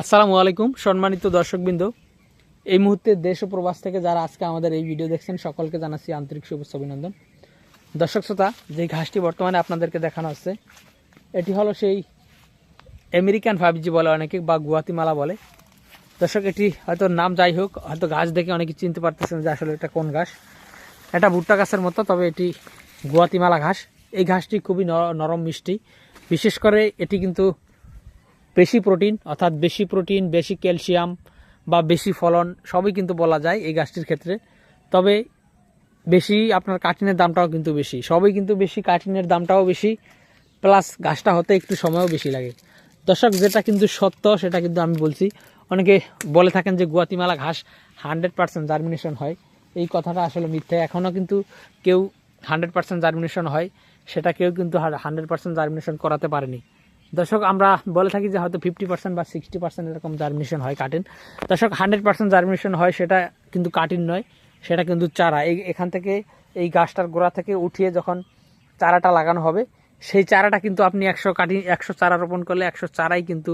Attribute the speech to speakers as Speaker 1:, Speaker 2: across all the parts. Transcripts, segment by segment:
Speaker 1: আসসালামু আলাইকুম, সম্মানিত দর্শকবৃন্দ। এই মুহূর্তে দেশ ও প্রবাস থেকে যারা আজকে আমাদের এই ভিডিও দেখছেন, সকলকে জানাচ্ছি আন্তরিক শুভেচ্ছা অভিনন্দন। দর্শক শ্রোতা, যে ঘাসটি বর্তমানে আপনাদেরকে দেখানো হচ্ছে, এটি হলো সেই আমেরিকান ফাইভজি বলে অনেকে, বা গুয়াতিমালা বলে। দর্শক, এটি হয়তো নাম যাই হোক, হয়তো গাছ দেখে অনেকে চিনতে পারতেছেন যে আসলে এটা কোন ঘাস। এটা ভুট্টা গাছের মতো, তবে এটি গুয়াতিমালা ঘাস। এই ঘাসটি খুবই নরম মিষ্টি। বিশেষ করে এটি কিন্তু বেশি প্রোটিন, অর্থাৎ বেশি প্রোটিন, বেশি ক্যালসিয়াম বা বেশি ফলন, সবই কিন্তু বলা যায় এই গাছটির ক্ষেত্রে। তবে বেশি আপনার কাঠিনের দামটাও কিন্তু বেশি। সবই কিন্তু বেশি কাঠিনের দামটাও বেশি, প্লাস গাছটা হতে একটু সময়ও বেশি লাগে। দর্শক, যেটা কিন্তু সত্য, সেটা কিন্তু আমি বলছি। অনেকে বলে থাকেন যে গুয়াতিমালা ঘাস হান্ড্রেড পার্সেন্ট জার্মিনেশন হয়। এই কথাটা আসলে মিথ্যে। এখনও কিন্তু কেউ হান্ড্রেড পার্সেন্ট জার্মিনেশন হয়, সেটা কেউ কিন্তু হান্ড্রেড পার্সেন্ট জার্মিনেশন করাতে পারেনি। দর্শক, আমরা বলে থাকি যে হয়তো ফিফটি পার্সেন্ট বা সিক্সটি পার্সেন্ট এরকম জার্মিনেশন হয় কাটিন দর্শক হান্ড্রেড পার্সেন্ট জার্মিনেশন হয় সেটা কিন্তু কাটিন নয়, সেটা কিন্তু চারা। এই, এখান থেকে এই গাছটার গোড়া থেকে উঠিয়ে যখন চারাটা লাগানো হবে, সেই চারাটা কিন্তু আপনি একশো কাটি একশো চারা রোপণ করলে একশো চারাই কিন্তু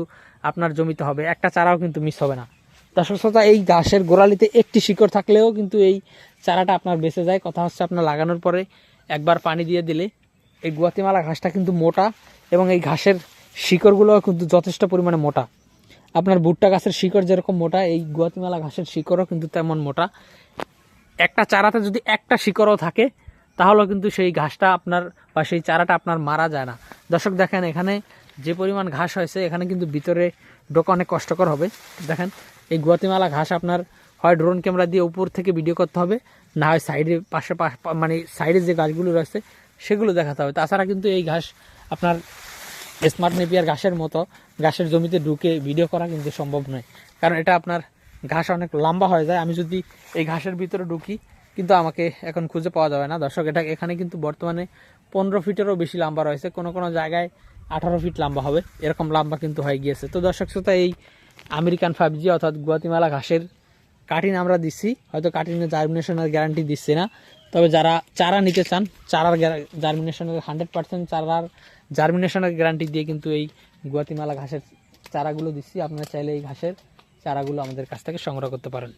Speaker 1: আপনার জমিতে হবে, একটা চারাও কিন্তু মিস হবে না। দর্শক, শ্রোতা, এই ঘাসের গোড়ালিতে একটি শিকড় থাকলেও কিন্তু এই চারাটা আপনার বেঁচে যায়। কথা হচ্ছে আপনার লাগানোর পরে একবার পানি দিয়ে দিলে এই গুয়াতিমালা ঘাসটা কিন্তু মোটা এবং এই ঘাসের শিকড়গুলো কিন্তু যথেষ্ট পরিমাণে মোটা। আপনার ভুট্টা গাছের শিকড় যেরকম মোটা, এই গুয়াতিমালা ঘাসের শিকড়ও কিন্তু তেমন মোটা। একটা চারাতে যদি একটা শিকড়ও থাকে, তাহলেও কিন্তু সেই ঘাসটা আপনার বা সেই চারাটা আপনার মারা যায় না। দর্শক, দেখেন এখানে যে পরিমাণ ঘাস হয়েছে, এখানে কিন্তু ভিতরে ঢোকা অনেক কষ্টকর হবে। দেখেন, এই গুয়াতিমালা ঘাস আপনার হয় ড্রোন ক্যামেরা দিয়ে উপর থেকে ভিডিও করতে হবে, না হয় সাইডে পাশে মানে সাইডে যে গাছগুলো রয়েছে, সেগুলো দেখাতে হবে। তাছাড়া কিন্তু এই ঘাস আপনার স্মার্ট নেপিয়ার ঘাসের মতো, ঘাসের জমিতে ঢুকে ভিডিও করা কিন্তু সম্ভব নয়। কারণ এটা আপনার ঘাস অনেক লম্বা হয়ে যায়। আমি যদি এই ঘাসের ভিতরে ঢুকি, কিন্তু আমাকে এখন খুঁজে পাওয়া যাবে না। দর্শক, এটা এখানে কিন্তু বর্তমানে পনেরো ফিটেরও বেশি লম্বা রয়েছে। কোনো কোনো জায়গায় আঠারো ফিট লম্বা হবে। এরকম লম্বা কিন্তু হয়ে গিয়েছে। তো দর্শক শ্রোতা, এই আমেরিকান ফাইভ জি অর্থাৎ গুয়াতিমালা ঘাসের কাটিং আমরা দিচ্ছি হয়তো কাটিংয়ের জার্মিনেশনের গ্যারান্টি দিচ্ছি না। তবে যারা চারা নিতে চান, চারার জার্মিনেশনের হান্ড্রেড পার্সেন্ট চারার জার্মিনেশনের গ্যারান্টি দিয়ে কিন্তু এই গুয়াতিমালা ঘাসের চারাগুলো দিচ্ছি। আপনারা চাইলে এই ঘাসের চারাগুলো আমাদের কাছ থেকে সংগ্রহ করতে পারেন।